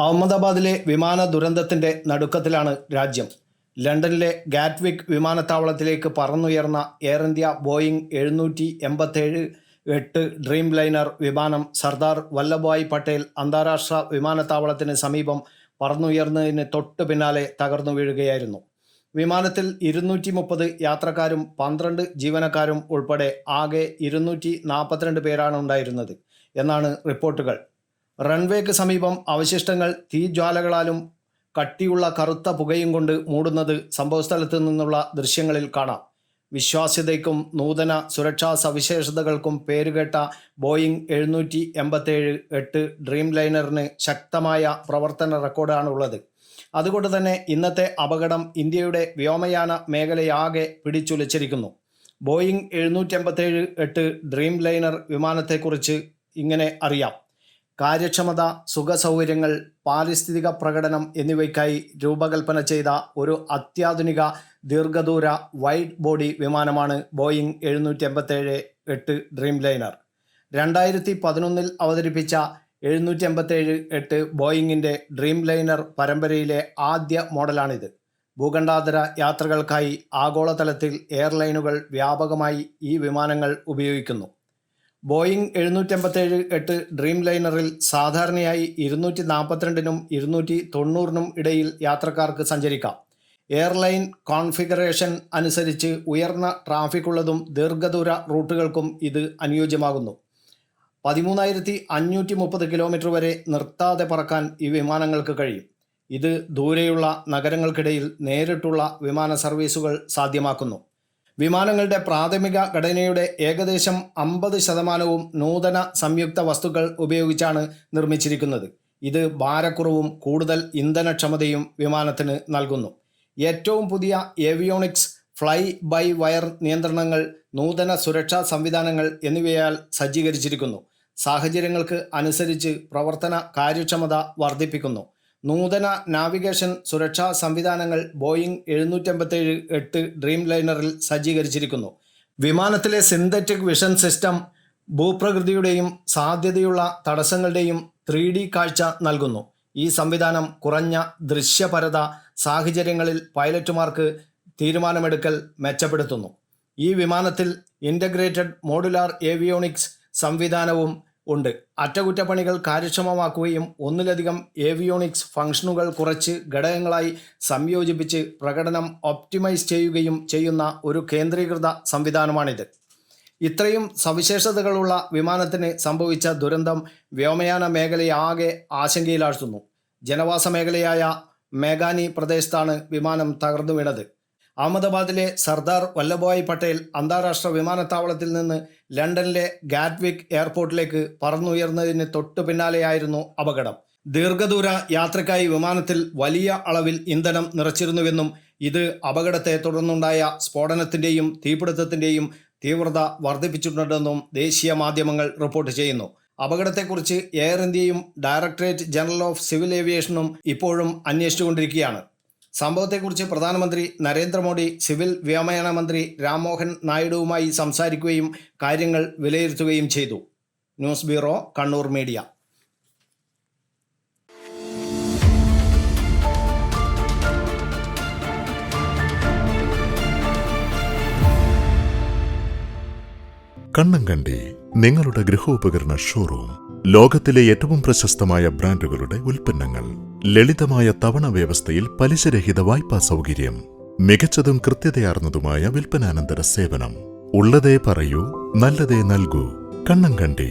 അഹമ്മദാബാദിലെ വിമാന ദുരന്തത്തിന്റെ നടുക്കത്തിലാണ് രാജ്യം. ലണ്ടനിലെ ഗാറ്റ്വിക് വിമാനത്താവളത്തിലേക്ക് പറന്നുയർന്ന എയർ ഇന്ത്യ ബോയിംഗ് എഴുന്നൂറ്റി എൺപത്തേഴ് എട്ട് ഡ്രീം ലൈനർ വിമാനം സർദാർ വല്ലഭായ് പട്ടേൽ അന്താരാഷ്ട്ര വിമാനത്താവളത്തിന് സമീപം പറന്നുയർന്നതിന് തൊട്ടു പിന്നാലെ തകർന്നു വീഴുകയായിരുന്നു. വിമാനത്തിൽ ഇരുന്നൂറ്റി മുപ്പത് യാത്രക്കാരും പന്ത്രണ്ട് ജീവനക്കാരും ഉൾപ്പെടെ ആകെ ഇരുന്നൂറ്റി നാൽപ്പത്തിരണ്ട് പേരാണ് ഉണ്ടായിരുന്നത് എന്നാണ് റിപ്പോർട്ടുകൾ. റൺവേക്ക് സമീപം അവശിഷ്ടങ്ങൾ തീജ്വാലകളാലും കട്ടിയുള്ള കറുത്ത പുകയും കൊണ്ട് മൂടുന്നത് സംഭവസ്ഥലത്ത് നിന്നുള്ള ദൃശ്യങ്ങളിൽ കാണാം. വിശ്വാസ്യതയ്ക്കും നൂതന സുരക്ഷാ സവിശേഷതകൾക്കും പേരുകേട്ട ബോയിങ് എഴുന്നൂറ്റി എൺപത്തേഴ് എട്ട് ഡ്രീം ലൈനറിന് ശക്തമായ പ്രവർത്തന റെക്കോർഡാണുള്ളത്. അതുകൊണ്ട് തന്നെ ഇന്നത്തെ അപകടം ഇന്ത്യയുടെ വ്യോമയാന മേഖലയാകെ പിടിച്ചുലച്ചിരിക്കുന്നു. ബോയിങ് എഴുന്നൂറ്റി എൺപത്തേഴ് എട്ട് ഡ്രീം ലൈനർ വിമാനത്തെക്കുറിച്ച് ഇങ്ങനെ അറിയാം. കാര്യക്ഷമത സുഖസൗകര്യങ്ങൾ പാരിസ്ഥിതിക പ്രകടനം എന്നിവയ്ക്കായി രൂപകൽപ്പന ചെയ്ത ഒരു അത്യാധുനിക ദീർഘദൂര വൈഡ് ബോഡി വിമാനമാണ് ബോയിങ് എഴുന്നൂറ്റി എൺപത്തേഴ് എട്ട് ഡ്രീം ലൈനർ രണ്ടായിരത്തി പതിനൊന്നിൽ അവതരിപ്പിച്ച എഴുന്നൂറ്റി എൺപത്തേഴ് എട്ട് ബോയിങ്ങിന്റെ ഡ്രീം ലൈനർ പരമ്പരയിലെ ആദ്യ മോഡലാണിത്. ഭൂഖണ്ഡാന്തര യാത്രകൾക്കായി ആഗോളതലത്തിൽ എയർലൈനുകൾ വ്യാപകമായി ഈ വിമാനങ്ങൾ ഉപയോഗിക്കുന്നു. ബോയിങ് എഴുന്നൂറ്റമ്പത്തേഴ് എട്ട് ഡ്രീം ലൈനറിൽ സാധാരണയായി ഇരുന്നൂറ്റി നാൽപ്പത്തിരണ്ടിനും ഇരുന്നൂറ്റി തൊണ്ണൂറിനും ഇടയിൽ യാത്രക്കാർക്ക് സഞ്ചരിക്കാം. എയർലൈൻ കോൺഫിഗറേഷൻ അനുസരിച്ച് ഉയർന്ന ട്രാഫിക് ഉള്ളതും ദീർഘദൂര റൂട്ടുകൾക്കും ഇത് അനുയോജ്യമാകുന്നു. പതിമൂന്നായിരത്തി അഞ്ഞൂറ്റി മുപ്പത് കിലോമീറ്റർ വരെ നിർത്താതെ പറക്കാൻ ഈ വിമാനങ്ങൾക്ക് കഴിയും. ഇത് ദൂരെയുള്ള നഗരങ്ങൾക്കിടയിൽ നേരിട്ടുള്ള വിമാന സർവീസുകൾ സാധ്യമാക്കുന്നു. വിമാനങ്ങളുടെ പ്രാഥമിക ഘടനയുടെ ഏകദേശം അമ്പത് ശതമാനവും നൂതന സംയുക്ത വസ്തുക്കൾ ഉപയോഗിച്ചാണ് നിർമ്മിച്ചിരിക്കുന്നത്. ഇത് ഭാരക്കുറവും കൂടുതൽ ഇന്ധനക്ഷമതയും വിമാനത്തിന് നൽകുന്നു. ഏറ്റവും പുതിയ ഏവിയോണിക്സ് ഫ്ലൈ ബൈ വയർ നിയന്ത്രണങ്ങൾ നൂതന സുരക്ഷാ സംവിധാനങ്ങൾ എന്നിവയാൽ സജ്ജീകരിച്ചിരിക്കുന്നു. സാഹചര്യങ്ങൾക്ക് അനുസരിച്ച് പ്രവർത്തന കാര്യക്ഷമത വർദ്ധിപ്പിക്കുന്നു. നൂതന നാവിഗേഷൻ സുരക്ഷാ സംവിധാനങ്ങൾ ബോയിങ് എഴുന്നൂറ്റമ്പത്തേഴ് എട്ട് ഡ്രീം ലൈനറിൽ സജ്ജീകരിച്ചിരിക്കുന്നു. വിമാനത്തിലെ സിന്തറ്റിക് വിഷൻ സിസ്റ്റം ഭൂപ്രകൃതിയുടെയും സാധ്യതയുള്ള തടസ്സങ്ങളുടെയും ത്രീ ഡി കാഴ്ച നൽകുന്നു. ഈ സംവിധാനം കുറഞ്ഞ ദൃശ്യപരത സാഹചര്യങ്ങളിൽ പൈലറ്റുമാർക്ക് തീരുമാനമെടുക്കൽ മെച്ചപ്പെടുത്തുന്നു. ഈ വിമാനത്തിൽ ഇന്റഗ്രേറ്റഡ് മോഡുലാർ ഏവിയോണിക്സ് സംവിധാനവും ഉണ്ട്. അറ്റകുറ്റപ്പണികൾ കാര്യക്ഷമമാക്കുകയും ഒന്നിലധികം ഏവിയോണിക്സ് ഫംഗ്ഷനുകൾ കുറച്ച് ഘടകങ്ങളായി സംയോജിപ്പിച്ച് പ്രകടനം ഒപ്റ്റിമൈസ് ചെയ്യുകയും ചെയ്യുന്ന ഒരു കേന്ദ്രീകൃത സംവിധാനമാണിത്. ഇത്രയും സവിശേഷതകളുള്ള വിമാനത്തിന് സംഭവിച്ച ദുരന്തം വ്യോമയാന മേഖലയാകെ ആശങ്കയിലാഴ്ത്തുന്നു. ജനവാസ മേഖലയായ മേഘാനി പ്രദേശത്താണ് വിമാനം തകർന്നു വീണത്. അഹമ്മദാബാദിലെ സർദാർ വല്ലഭായ് പട്ടേൽ അന്താരാഷ്ട്ര വിമാനത്താവളത്തിൽ നിന്ന് ലണ്ടനിലെ ഗാറ്റ്വിക് എയർപോർട്ടിലേക്ക് പറന്നുയർന്നതിന് തൊട്ടു പിന്നാലെയായിരുന്നു അപകടം. ദീർഘദൂര യാത്രയ്ക്കായി വിമാനത്തിൽ വലിയ അളവിൽ ഇന്ധനം നിറച്ചിരുന്നുവെന്നും ഇത് അപകടത്തെ തുടർന്നുണ്ടായ സ്ഫോടനത്തിന്റെയും തീപിടുത്തത്തിന്റെയും തീവ്രത വർദ്ധിപ്പിച്ചിട്ടുണ്ടെന്നും ദേശീയ മാധ്യമങ്ങൾ റിപ്പോർട്ട് ചെയ്യുന്നു. അപകടത്തെക്കുറിച്ച് എയർ ഇന്ത്യയും ഡയറക്ടറേറ്റ് ജനറൽ ഓഫ് സിവിൽ ഏവിയേഷനും ഇപ്പോഴും അന്വേഷിച്ചുകൊണ്ടിരിക്കുകയാണ്. സംഭവത്തെക്കുറിച്ച് പ്രധാനമന്ത്രി നരേന്ദ്രമോദി സിവിൽ വ്യോമയാന മന്ത്രി രാംമോഹൻ നായിഡുവുമായി സംസാരിക്കുകയും കാര്യങ്ങൾ വിലയിരുത്തുകയും ചെയ്തു. News bureau Kannur media. Kannankandi നിങ്ങളുടെ ഗൃഹോപകരണ ഷോറൂം ലോകത്തിലെ ഏറ്റവും പ്രശസ്തമായ ബ്രാൻഡുകളുടെ ഉൽപ്പന്നങ്ങൾ. ലളിതമായ തവണ വ്യവസ്ഥയിൽ പലിശരഹിത വായ്പാ സൗകര്യം മികച്ചതും കൃത്യതയാർന്നതുമായ വിൽപ്പനാനന്തര സേവനം. ഉള്ളതേ പറയൂ നല്ലതേ നൽകൂ. കണ്ണങ്കണ്ടി